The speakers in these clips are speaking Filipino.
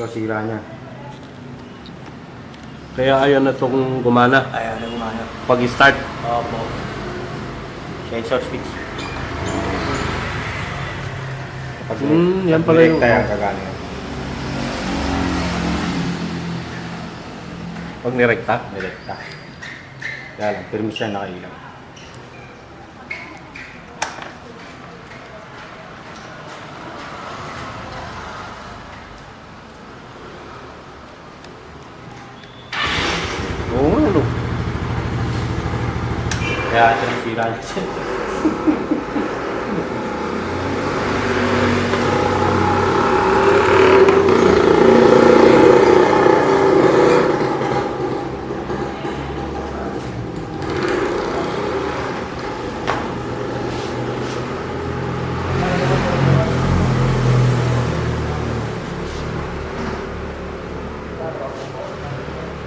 So, sira niya. Kaya ayaw na itong gumana. Ayaw na gumana. Pag-start. Opo. Sensor switch. Kapag Hmm, yan pala yung- direkta yan, gagana yan. Pag nirekta. Direkta. Kaya lang, permis siya nakailang. Oo nga, ano. Kaya ito yung sira niya.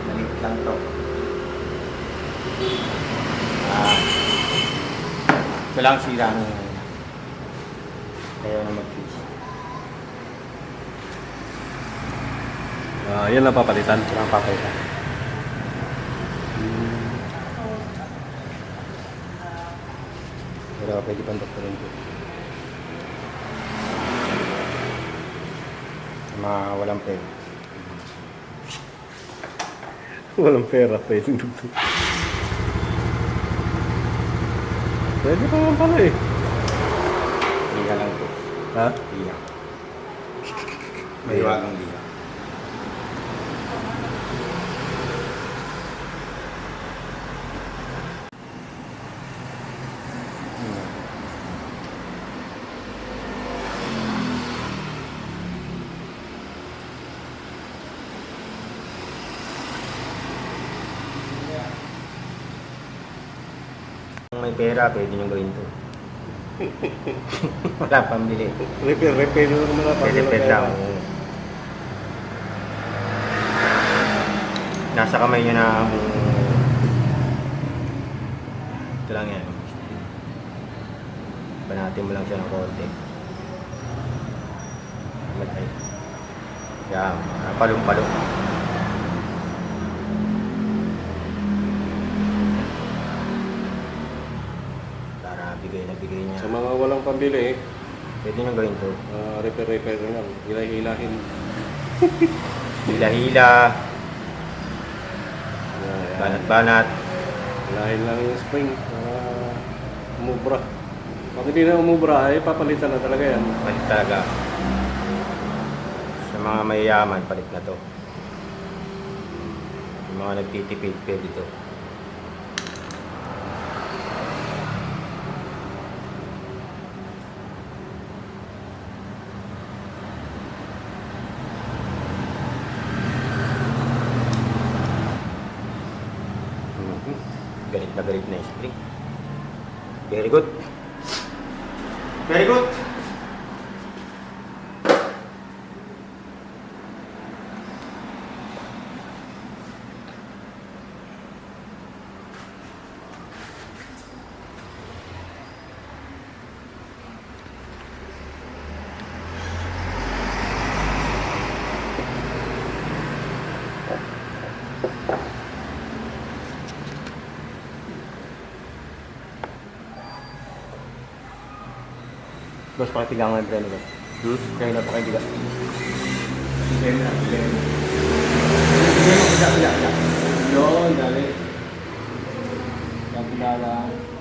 Maliit lang to. Ah. Kailangan sira ng Kaya na mag-fix. Ah, yan ang papalitan. Kailangan papalitan. Pero pwede pang doktorin ko. Mga walang pwede. Walang pera, pwede dugtong. Pwede pa naman pala eh. Liga lang to. Ha? Liga. May wagang liga. Kung may pera, pwede nyo gawin to. Wala pambili. Repair, repair lang naman na Pwede pwede lang. Nasa kamay niya na ang... Ito lang yan. Panatin mo lang siya ng konti. Matay. Yan. ah, Palong-palong. Para bigay na bigay niya. Sa mga walang pambili eh, Pwede nyo gawin to. ah, repair, repair lang. Hilahilahin. Hila-hila, banat-banat. Hilahin lang yung spring. Ah, umubra. Pag hindi na umubra, eh, papalitan na talaga yan. Palit talaga. Sa mga mayayaman, palit na to. Yung mga nagtitipid, pwede to. Galit na galit na yung spring. Very good. Very good. Boss, pakitigang ng preno ba? Hmm? Kaya na pakibigan. Yun, dali. Kapilala. Dito.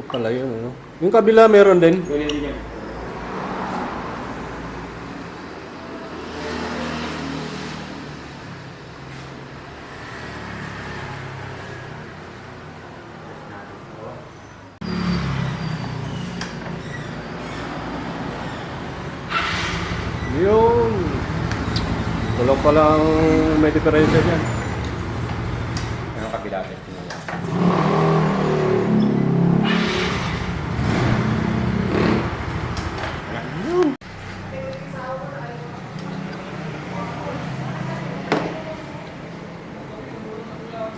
Pala yun, ano? Yung kabila meron din. Ganyan din yan. Yun. Wala palang may diferensya dyan. Yung kabila, testing nila.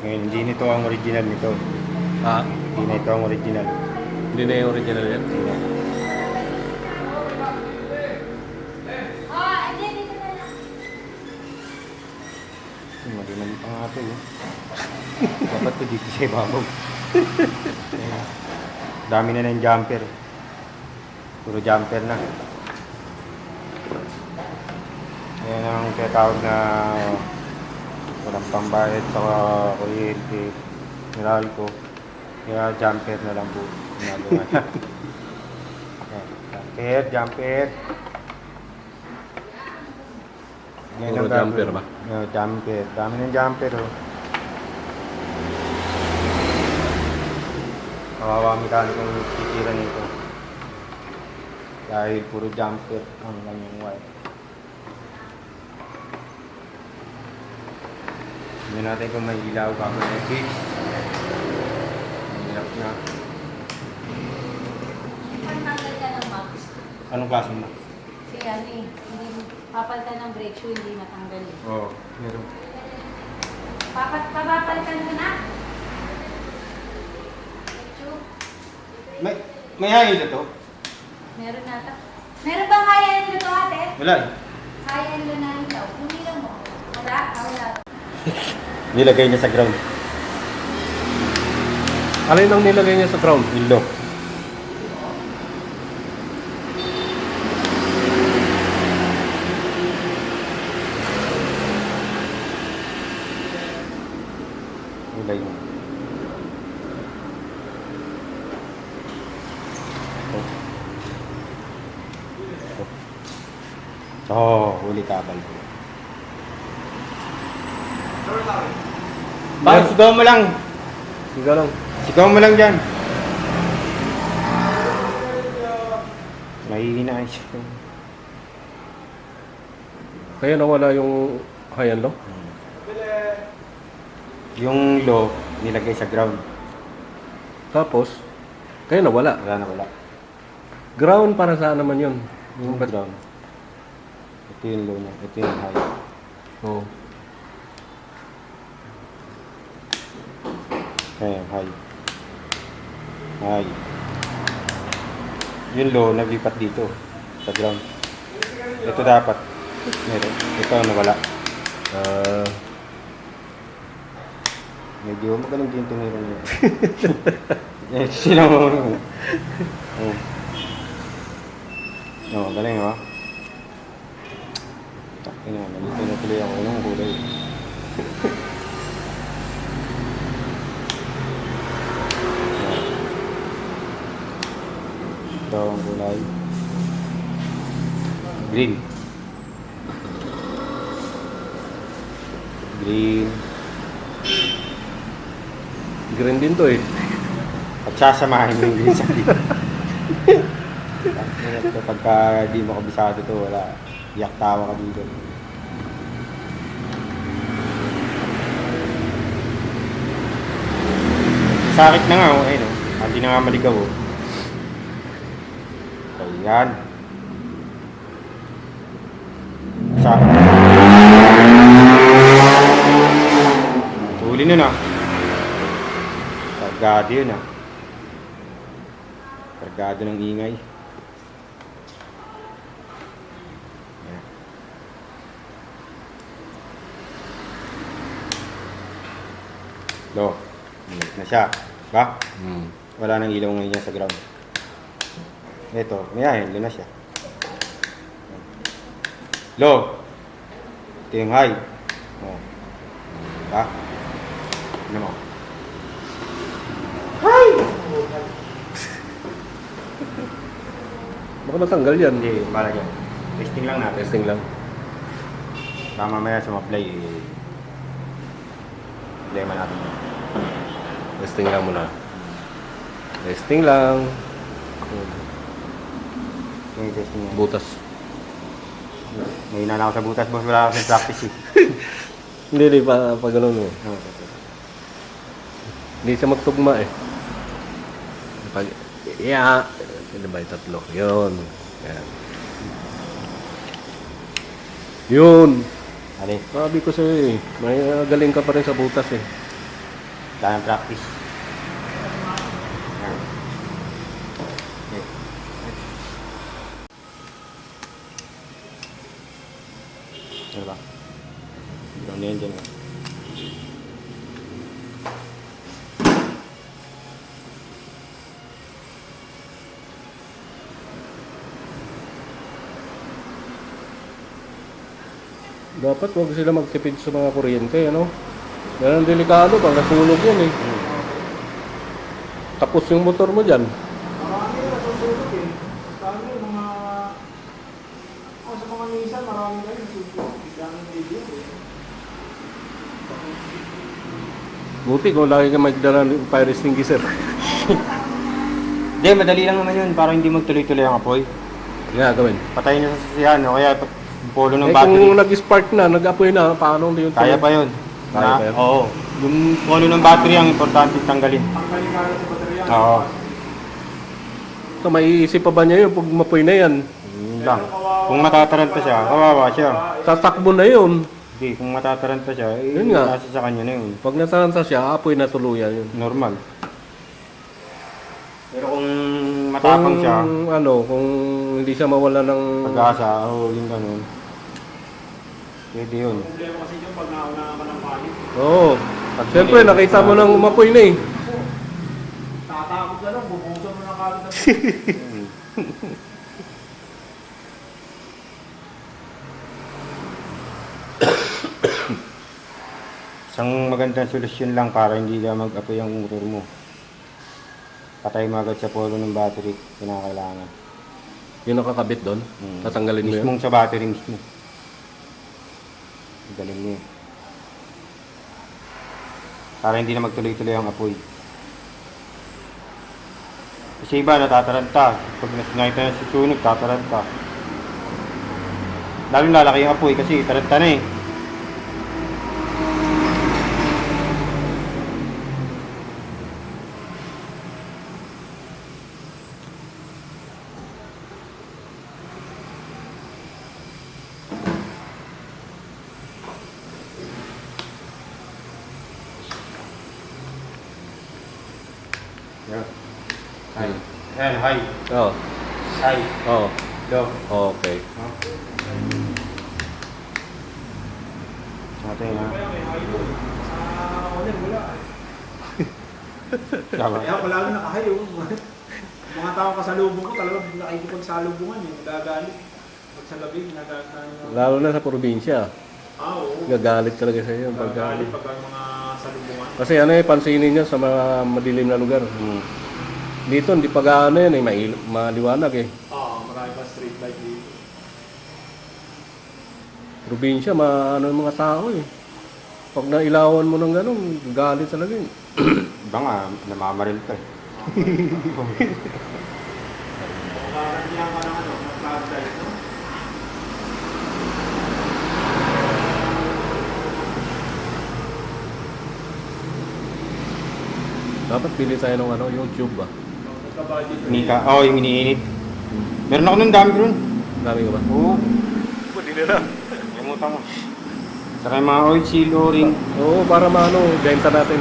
Ngayon, hindi nito ang original nito. Ha? Hindi na ito ang original. Hindi na yung original yan. Ah, hindi, na lang. Mali-mali pa nga ito. eh. Dapat ko dito sa ibabaw. Dami na ng jumper. Puro jumper na. Ayan ang tinatawag na walang pambayad sa kuryente. Miral ko. Kaya jumper na lang po. Ginagawa niya. Ayan, Jumper, jumper. Yan Puro ang gagawin. jumper ba? No, jumper. Dami ng jumper, oh. Kawawa ang mekanikong titira nito. Dahil puro jumper ang kanyang wire. Hindi natin kung may ilaw ka may fix. Hirap na. Pagtanggal ka ng max. Anong klase mo? Si eh, hindi, papalitan ng brake shoe, hindi natanggal eh. Oo, oh, meron. Papat, papapalitan ko na. May, may hangin na to? meron nata. Meron bang high-end na to ate? Wala eh. High-end na daw. Hindi lang mo. Wala? Ah, wala. Nilagay niya sa ground. Alin ang nilagay niya sa ground? Ilo. Nilagay mo. Ito. Oh, huli kabal. Bakit sigaw mo lang? Sige lang. Sigaw mo lang dyan. Mahihina ay siya. Kaya nawala yung high and low? Yung low, nilagay sa ground. Tapos, kaya nawala. Wala na wala. Ground para saan naman yun? Yung ground. Ito yung low niya. Ito yung high. Oo. Ayan, high. High. Yung low, naglipat dito. Sa ground. Ito dapat. Meron. Ito nawala. Ah, Medyo magaling din tumira niya. Eh, sila mo. Oh. Oh, galing ha. Takin na, nalito na tuloy ako ng kulay. Ito ang kulay. Green. Green. green din to eh. At sasamahin mo yung green sa green. Pagka di mo kabisado to, wala. Iyak tawa ka dito. Sakit na nga, oh. Ayun, oh. Hindi na nga maligaw, oh. Ayan. Sakit. Huli na na. Kargado yun, ah. Kargado ng ingay. Ayan. Lo, na siya. Ba? Hmm. Wala nang ilaw ngayon niya sa ground. Ito, may na siya. Lo, ito yung high. Oh. Ba? Ano mo? Hi! Baka matanggal yan. Hindi, bala dyan. Testing lang natin. Testing lang. Baka mamaya sumablay, eh, problema natin yun. Testing lang muna. Testing lang. Yung testing yan. Butas. May na ako sa butas, boss. Wala ako sa practice eh. Hindi, hindi pa, pa ganun eh. Oo. Hindi siya magtugma eh. Pag, iya, sino ba yung tatlo? Yun. Yan. Yun. Ali, Sabi ko sa'yo eh, may uh, galing ka pa rin sa butas eh. ng practice. Yan. Ano ba? Brown na yan dyan. eh. Dapat wag sila magtipid sa mga kuryente, ano? Yan ang delikado, pag nasunog yan eh. Tapos yung motor mo dyan. Marami na nasusunog eh. Yung mga... Oh, sa mga Nissan, marami na yung nasusunog. Buti kung lagi ka magdala ng fire extinguisher. Hindi, madali lang naman yun para hindi magtuloy-tuloy ang apoy. Nga, gawin. Patayin nyo sa sasiyan, o kaya pa- polo ng Eh battery. kung nag-spark na, nag-apoy na, paano hindi yung Kaya pa yun. Kaya Na- pa yun? Oo. Yung polo ng battery ang importante tanggalin. Oo. Ito, maiisip pa ba niya yun pag mapoy na yan? Yun lang. Kung matataranta siya, kawawa siya. Tatakbo na yun. Hindi, kung matataranta siya, eh, Yun nga. nasa sa kanya na yun. Pag nataranta siya, apoy na tuluyan yun. Normal. Pero kung matapang siya, Kung ano, kung hindi siya mawala ng... pag-asa, o yung ganun. Pwede yun. Problema kasi yung pag nauna ka ng palit. Oo. Siyempre, nakita mo nang umapoy na eh. Tatakot ka lang, bubusan mo ng kalit ng Isang magandang solusyon lang para hindi ka mag-apoy ang motor mo. Patay mo agad sa polo ng battery, kinakailangan. Yung nakakabit doon, Hmm. tatanggalin mo yun. Mismong sa battery mismo. Galing mo yun. Para hindi na magtuloy-tuloy ang apoy. Kasi iba natataranta. Pag nakita na susunog, tataranta. Lalo lalaki yung apoy kasi taranta na eh. Yan. Hi. Yan, hi. Oo. Hi. Oo. Low. Okay. Natin ha. Kaya may hayo. Sa ulan, wala. Tama. Kaya ako lalo nakahayo. Mga tao kasalubong ko talaga nakikipagsalubungan eh. Gagalit. Pag sa gabi, nagagalit. Lalo na sa probinsya. Ah, oo. Gagalit talaga sa iyo. Gagalit Pag, pag mga kasi ano eh, pansinin niyo sa mga madilim na lugar. Hmm. Dito, hindi pa gaano yan eh, mail- maliwanag eh. Ah, marami pa street light dito. Probinsya, ma ano yung mga tao eh. Pag nailawan mo ng gano'n, galit talaga eh. Iba nga, namamaril ka eh. Nakarandihan ka ng ano, ng flashlight, no? Dapat pili tayo ng ano, yung tube ba? Nika, oh, yung iniinit. Meron ako nun, dami ko nun. Dami ka ba? Oo. Pwede na lang. Limutan ko. Saka yung mga oil seal, o-ring. Oo, para maano, benta natin.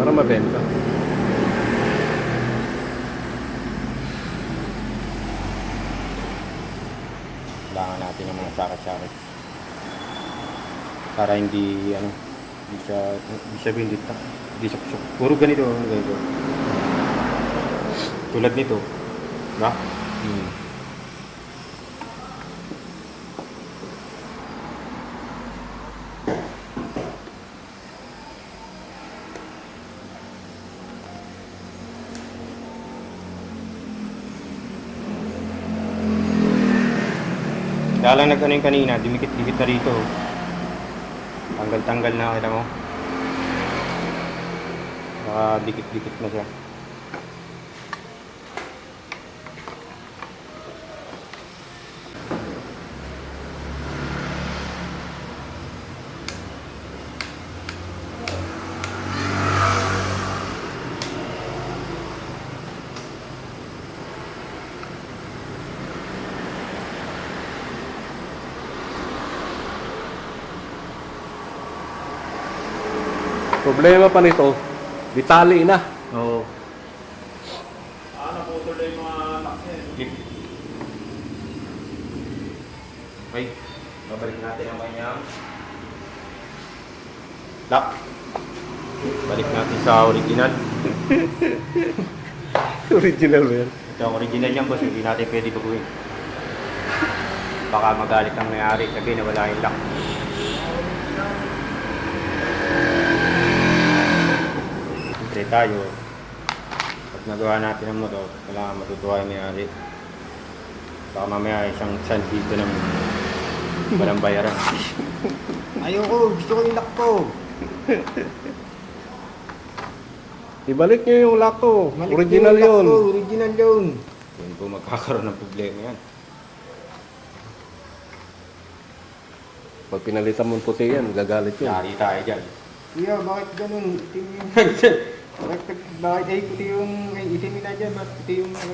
Para mabenta. Kailangan natin yung mga sakit-sakit. Para hindi, ano, hindi siya, hindi siya hindi, hindi suksok. Puro ganito ganito. Tulad nito. Diba? Hmm. Kaya lang nag-ano yung kanina, dumikit-dikit na rito. Tanggal-tanggal na, kita mo. Baka dikit-dikit na siya. Problema pa nito, ditali na. Oo. Ah, naputol na yung mga lock niya. Okay. Babalik natin ang kanyang lock. Balik natin sa original. Original ba yan? Ito ang original niyan boss, hindi natin pwede baguhin. Baka magalit ang may-ari, sabi na wala yung lock. Siyempre tayo, pag nagawa natin ang motor, kailangan matutuwa yung may-ari. Baka mamaya isang sandito ng walang bayaran. Ayoko, gusto ko yung lock ko. Ibalik niyo yung lock ko. Malik Original yung lock yun. ko, original yun. Yun po magkakaroon ng problema yan. Pag pinalitan mo puti yan, gagalit yun. Yari tayo dyan. Kuya, bakit ganun? Yung... bakit, bakit ay puti yung... Ay, itim na dyan, bakit puti yung... Ano,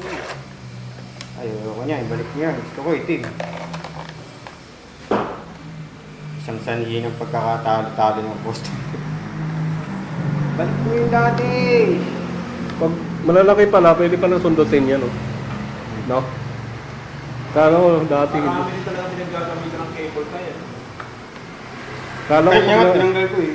ay, ayoko niya, ibalik niya. Gusto ko itim. Isang sanhi ng pagkakatalo-talo ng posto. Balik mo yung dati! Pag malalaki pala, pwede pa na sundutin yan, oh. no? Kala ko dati, Baka kami talaga pinaggagamitan ng cable tie. eh. kala ko Kanya nga, pag, tinanggal ko eh.